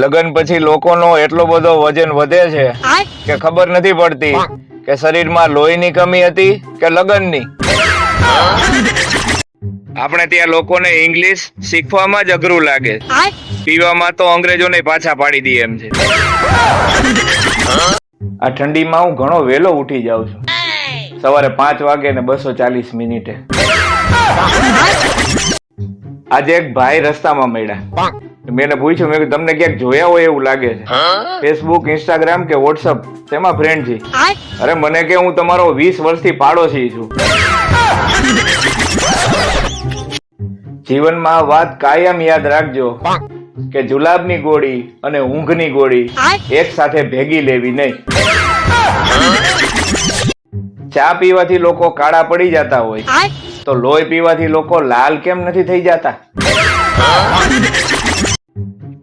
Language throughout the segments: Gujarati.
લગ્ન પછી લોકોનો એટલો બધો વજન વધે છે કે ખબર નથી પડતી કે શરીરમાં લોહીની કમી હતી કે લગનની. આપણે ત્યાં લોકોને ઇંગ્લિશ શીખવામાં જ અઘરું લાગે. પીવામાં તો અંગ્રેજોને પાછા પાડી દઈએ એમ છે. આ ઠંડીમાં હું ઘણો વહેલો ઉઠી જાઉં છું. સવારે પાંચ વાગે ને બસો ચાલીસ મિનિટે. આજે એક ભાઈ રસ્તામાં મળ્યા. મેં એને પૂછ્યું મેં કીધું, તમને ક્યાંક જોયા હોય એવું લાગે છે? ફેસબુક ઇન્સ્ટાગ્રામ કે વોટ્સઅપ તેમાં ફ્રેન્ડ છે. અરે મને કે હું તમારો વીસ વર્ષથી પાડોશી છું. જીવનમાં આ વાત કાયમ યાદ રાખજો કે જુલાબની ગોળી અને ઊંઘની ગોળી એક સાથે ભેગી લેવી નહીં. ચા પીવાથી લોકો કાળા પડી જતા હોય. તો લોહી પીવાથી લોકો લાલ કેમ નથી થઈ જતા?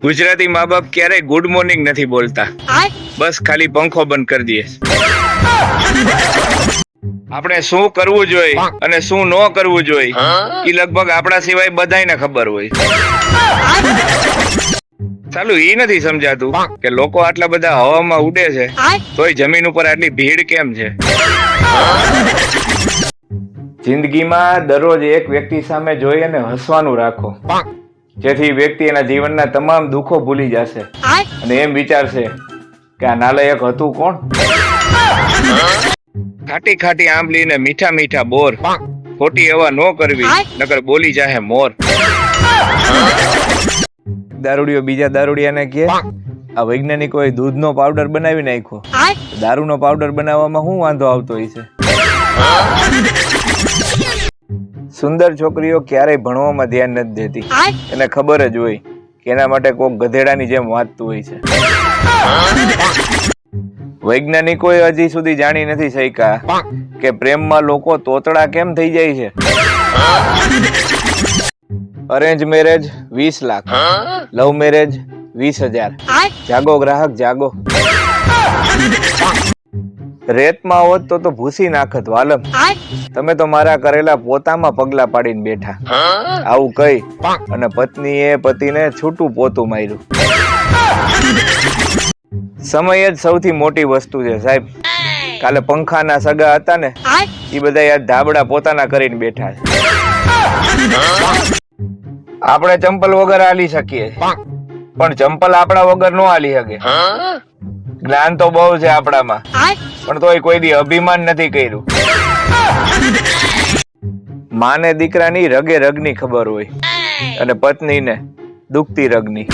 ગુજરાતી મા બાપ ક્યારેય ગુડ મોર્નિંગ નથી બોલતા. બસ ખાલી પંખો બંધ કરી દઈએ. આપણે શું કરવું જોઈએ અને શું ન કરવું જોઈએ એ લગભગ આપણા સિવાય બધાને ખબર હોય. ચાલુ એ નથી સમજાતું કે લોકો આટલા બધા હવામાં ઉડે છે તોય જમીન ઉપર આટલી ભીડ કેમ છે? જિંદગીમાં દરરોજ એક વ્યક્તિ સામે જોઈ અને હસવાનું રાખો. જેથી વ્યક્તિ એના જીવનના તમામ દુઃખો ભૂલી જશે. અને એમ વિચારશે કે આ નાલાયક હતું કોણ? ખાટી ખાટી આંબલી ને મીઠા મીઠા બોર. ખોટી હવા નો કરવી નકર બોલી જાહે મોર. દારૂડિયો બીજા દારૂડિયાને કહે આ વૈજ્ઞાનિકોએ દૂધનો પાવડર બનાવી નાખ્યો. દારૂનો પાવડર બનાવવામાં શું વાંધો આવતો હોય છે? સુંદર છોકરીઓ ક્યારેય ભણવામાં ધ્યાન નથી દેતી. એને ખબર જ હોય કે એના માટે કોક ગધેડાની જેમ વાંચતું હોય છે. વૈજ્ઞાનિકોએ હજી સુધી જાણી નથી શક્યા કે પ્રેમમાં લોકો તોતડા કેમ થઈ જાય છે. અરેન્જ મેરેજ વીસ લાખ. લવ મેરેજ વીસ હજાર. જાગો ગ્રાહક જાગો. રેતમાં હોત તો તો ભૂસી નાખત વાલમ. તમે તો મારા કરેલા પોતામાં પગલા પાડીને બેઠા. આવું કઈ. અને પત્નીએ પતિને છૂટું પોતું માર્યું. સમય જ સૌથી મોટી વસ્તુ છે સાહેબ. કાલે પંખાના સગા હતા ને એ બધા યાર ધાબડા પોતાના કરીને બેઠા છે. આપણે ચંપલ વગર હાલી શકીએ. પણ ચંપલ આપણા વગર નો હાલી શકે. જ્ઞાન તો બહુ છે આપણામાં. પણ તોય કોઈ દી અભિમાન નથી કર્યું. માને દીકરાની રગે રગની ખબર હોય અને પત્નીને દુખતી રગની.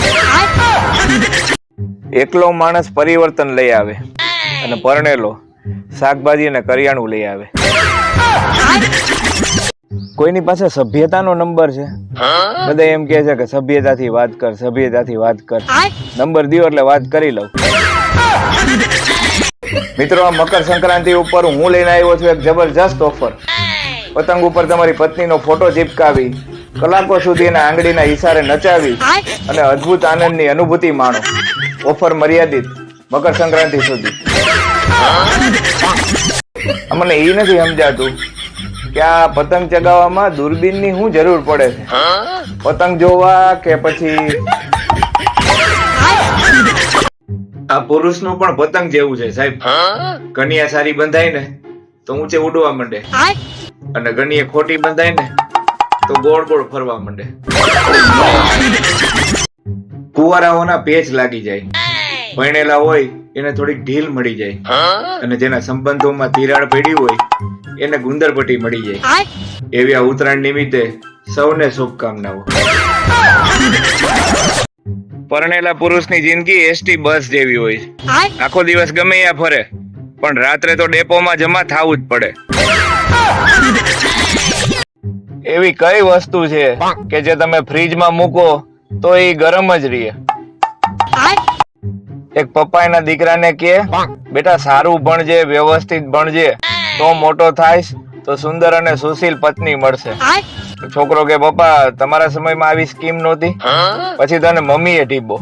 એકલો માણસ પરિવર્તન લઈ આવે અને પરણેલો શાકભાજી અને કરિયાણું લઈ આવે. કોઈની પાસે સભ્યતાનો નંબર છે? બધા એમ કહે છે કે સભ્યતાથી વાત કર, સભ્યતાથી વાત કર. નંબર દિયો એટલે વાત કરી લઉં. મિત્રો મકર સંક્રાંતિ ઉપર હું લઈને આવ્યો છું એક જબરજસ્ત ઓફર પતંગ ઉપર તમારી પત્નીનો ફોટો ચિપકાવી, કલાકો સુધી એના આંગળીના ઈશારે નચાવી અને અદ્ભુત આનંદની અનુભૂતિ માણો. ઓફર મર્યાદિત, મકર સંક્રાંતિ સુધી. અમને એ નથી સમજાતું કે આ પતંગ ચગાવવામાં દૂરબીનની શું જરૂર પડે છે. પતંગ જોવા કે પછી આ પુરુષનું પણ પતંગ જેવું છે સાહેબ. કન્યા સારી બંધાય ને તો ઊંચે ઉડવા માંડે. અને ગણીએ ખોટી બંધાય ને તો ગોળ ગોળ ફરવા માંડે. કુવારાઓના પેચ લાગી જાય. પરણેલા હોય એને થોડીક ઢીલ મળી જાય. અને જેના સંબંધોમાં તિરાડ પડી હોય એને ગુંદરપટ્ટી મળી જાય. એવી આ ઉત્તરાયણ નિમિત્તે સૌને શુભકામનાઓ. પરણેલા પુરુષની જિંદગી એસટી બસ જેવી હોય છે. આખો દિવસ ગમે ત્યાં ફરે પણ રાત્રે તો ડેપોમાં જમા થવું જ પડે. એવી કઈ વસ્તુ છે કે જે તમે ફ્રીજમાં મૂકો તો એ ગરમ જ રહે. એક પપ્પાના દીકરાને કે બેટા સારું ભણજે વ્યવસ્થિત ભણજે તો મોટો થાઈશ તો સુંદર અને સુશીલ પત્ની મળશે. છોકરો કે પપ્પા તમારા સમયમાં આવી સ્કીમ નહોતી? પછી તને મમ્મીએ ટીપો